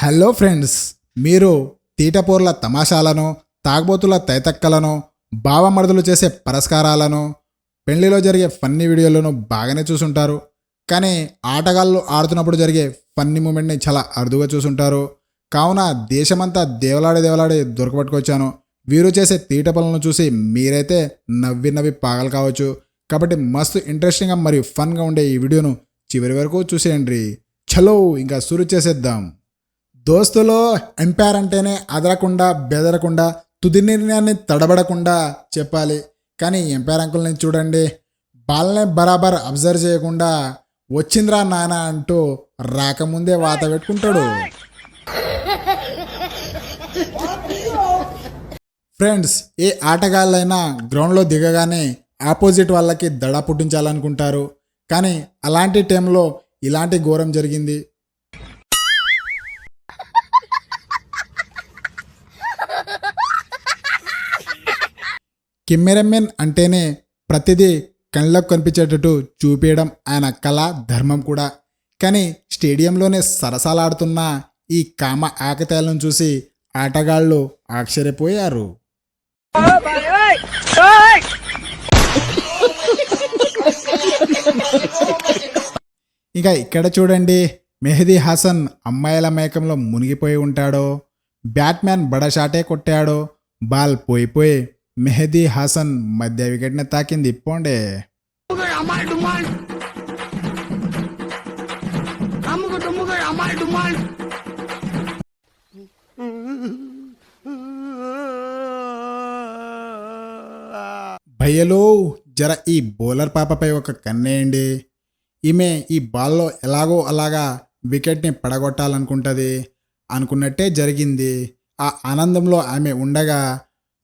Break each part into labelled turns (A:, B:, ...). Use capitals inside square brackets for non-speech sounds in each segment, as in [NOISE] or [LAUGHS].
A: Hello friends మీరు తీటపోర్ల తమాషాలను తాగబోతుల తైతక్కలను బావమరుదులు చేసే పరస్కారాలను పెళ్ళిలో జరిగే ఫన్నీ వీడియోలను బాగానే చూసుంటారు. కానీ ఆటగాళ్ళు ఆడుతున్నప్పుడు జరిగే ఫన్నీ మూమెంట్ని చాలా అరుదుగా చూసుంటారు. కావున దేశమంతా దేవలాడి దేవలాడి దొరకబట్టుకొచ్చాను వీరు చేసే తీట పనులను చూసి మీరైతే నవ్వి నవ్వి పాగలు కావచ్చు. కాబట్టి మస్తు ఇంట్రెస్టింగ్గా మరియు ఫన్గా ఉండే ఈ వీడియోను చివరి వరకు చూసేయండి. చలో ఇంకా సురు చేసేద్దాం. దోస్తులో ఎంపైర్ అంటేనే అదరకుండా బెదరకుండా తుది నిర్ణయాన్ని తడబడకుండా చెప్పాలి. కానీ ఎంపైర్ అంకుల్ని చూడండి బాల్నే బరాబర్ అబ్జర్వ్ చేయకుండా వచ్చిందిరా నాన్న అంటూ రాకముందే వాత పెట్టుకుంటాడు. ఫ్రెండ్స్ ఏ ఆటగాళ్ళైనా గ్రౌండ్లో దిగగానే ఆపోజిట్ వాళ్ళకి దడ పుట్టించాలనుకుంటారు. కానీ అలాంటి టైంలో ఇలాంటి ఘోరం జరిగింది. కెమెరామెన్ అంటేనే ప్రతిదీ కళ్ళకు కనిపించేటట్టు చూపించడం ఆయన కళ ధర్మం కూడా. కానీ స్టేడియంలోనే సరసాలాడుతున్న ఈ కామ ఆకతాయాలను చూసి ఆటగాళ్ళు ఆశ్చర్యపోయారు. ఇంకా ఇక్కడ చూడండి మెహదీ హాసన్ అమ్మాయిల మేకంలో మునిగిపోయి ఉంటాడో బ్యాట్మ్యాన్ బడషాటే కొట్టాడో బాల్ పోయిపోయి మెహదీ హాసన్ మధ్య వికెట్ని తాకింది. పోండే. భయ్యలో జర ఈ బౌలర్ పాపపై ఒక కన్నేయండి. ఈమె ఈ బాల్లో ఎలాగో అలాగా వికెట్ని పడగొట్టాలనుకుంటుంది అనుకున్నట్టే జరిగింది. ఆ ఆనందంలో ఆమె ఉండగా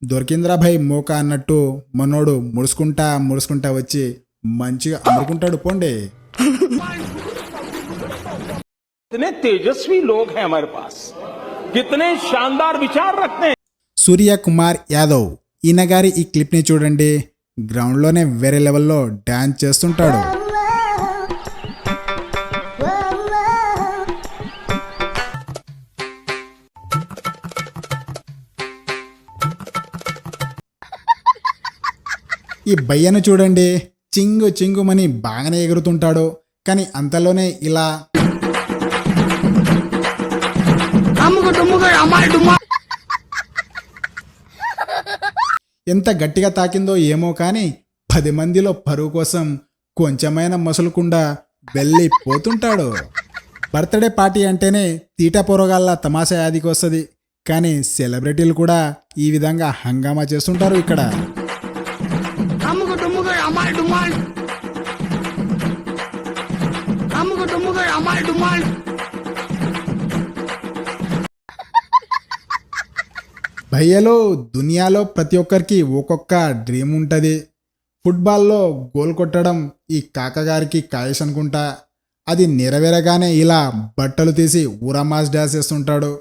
A: దొరికిందిరా భయ్ అన్నట్టు మనోడు ముడుసుకుంటా ముడుసుకుంటా వచ్చి మంచిగా అమ్ముకుంటాడు పోండి.
B: తేజస్వి
A: సూర్య కుమార్ యాదవ్ ఈయన గారి ఈ క్లిప్ని చూడండి. గ్రౌండ్లోనే వేరే లెవెల్లో డాన్స్ చేస్తుంటాడు. ఈ బయ్యను చూడండి. చింగు చింగుమని బాగానే ఎగురుతుంటాడు. కానీ అంతలోనే ఇలా ఎంత గట్టిగా తాకిందో ఏమో కానీ పది మందిలో పరువు కోసం కొంచెమైనా మసులుకుండా వెళ్ళి పోతుంటాడు బర్త్డే పార్టీ అంటేనే తీట పొరగాళ్ళ తమాషా యాదికి వస్తుంది కానీ సెలబ్రిటీలు కూడా ఈ విధంగా హంగామా చేస్తుంటారు ఇక్కడ.
C: అమ్ముకు అమ్మాయి డుమాల్ అమ్ముకు డుమ్ముకు అమ్మాయి డుమాల్
A: భయ్యలో దునియాలో ప్రతి ఒక్కరికి ఒక్కొక్క డ్రీమ్ ఉంటుంది. ఫుట్బాల్లో గోల్ కొట్టడం ఈ కాకగారికి కాయస్ అనుకుంటా. అది నెరవేరగానే ఇలా బట్టలు తీసి ఊరమాస్ డాన్స్ చేస్తుంటాడు.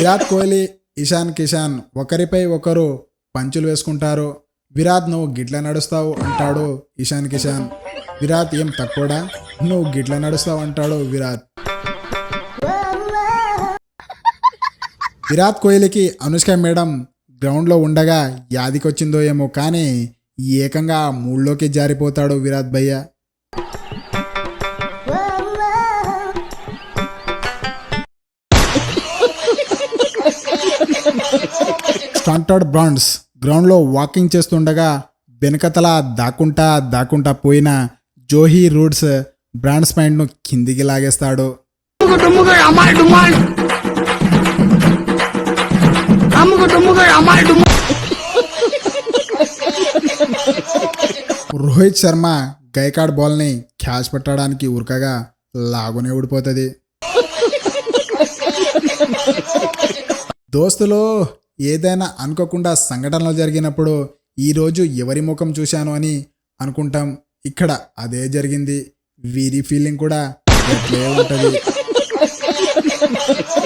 A: విరాట్ కోహ్లీ ఇషాన్ కిషాన్ ఒకరిపై ఒకరు పంచులు వేసుకుంటారు. విరాట్ నువ్వు గిట్ల నడుస్తావు అంటాడు ఇషాన్ కిషాన్. విరాట్ ఏం తక్కువడా? నువ్వు గిట్ల నడుస్తావు అంటాడు విరాట్. విరాట్ కోహ్లీకి అనుష్క మేడం గ్రౌండ్లో ఉండగా యాదికొచ్చిందో ఏమో కానీ ఏకంగా మూడ్లోకి జారిపోతాడు విరాట్ భయ్య. స్టాంటర్డ్ బ్రాండ్స్ గ్రౌండ్లో వాకింగ్ చేస్తుండగా వెనకతల దాక్కుంటా దాక్కుంటా పోయిన జోహీ రూట్స్ బ్రాండ్స్ మైండ్ను కిందికి లాగేస్తాడు. రోహిత్ శర్మ గైకాడ్ బాల్ని క్యాచ్ పెట్టడానికి ఉరకగా లాగునే ఊడిపోతుంది. దోస్తులు ఏదైనా అనుకోకుండా సంఘటనలు జరిగినప్పుడు ఈరోజు ఎవరి ముఖం చూశాను అని అనుకుంటాం. ఇక్కడ అదే జరిగింది. వీరి ఫీలింగ్ కూడా అట్లే ఉంటుంది. [LAUGHS]